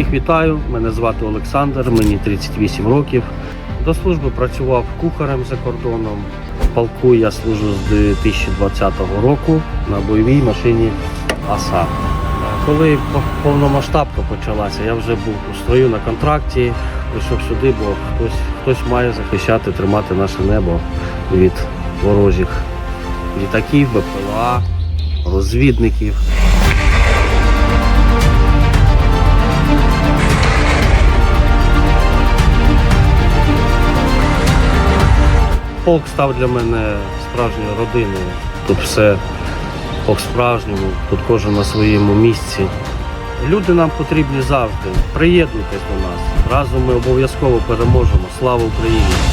Всіх вітаю, мене звати Олександр, мені 38 років. До служби працював кухарем за кордоном. В полку я служу з 2020 року на бойовій машині АСА. Коли повномасштабка почалася, я вже був у строю на контракті, прийшов сюди, бо хтось, хтось має захищати, тримати наше небо від ворожих літаків, БПЛА, розвідників. Полк став для мене справжньою родиною. Тут все по-справжньому, тут кожен на своєму місці. Люди нам потрібні завжди. Приєднуйтесь до нас. Разом ми обов'язково переможемо. Слава Україні!